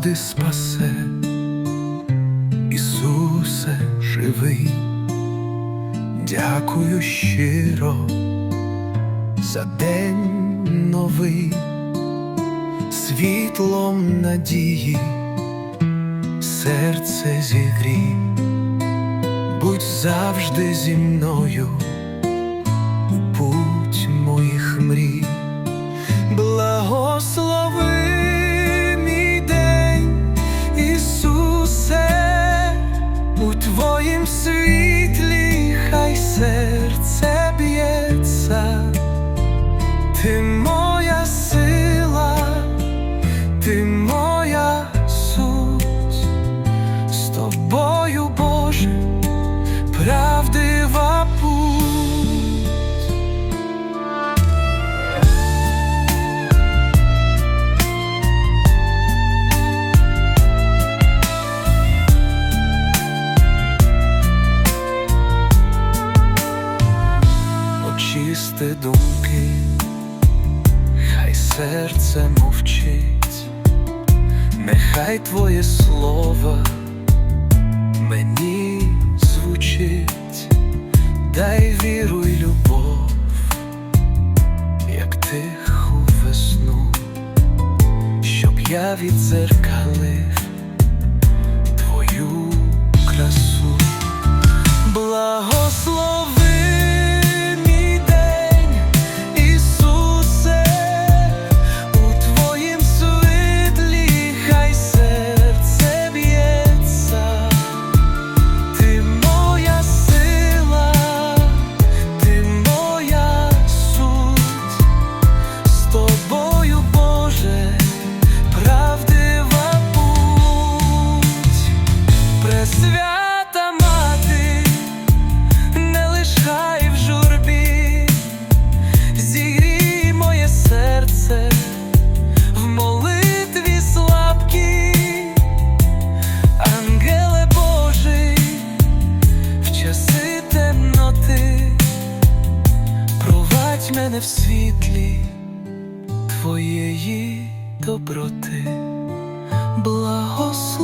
Господи, спасе, Ісусе живий, дякую щиро за день новий, світлом надії, серце зігрій, будь завжди зі мною Ти моя суть, з тобою, Боже, правдива путь. очисти думки, хай серце мовчить, нехай твоє слово мені звучить, дай віру й любов, як тиху весну, щоб я відзеркалив в світлі твоєї доброти, благослови.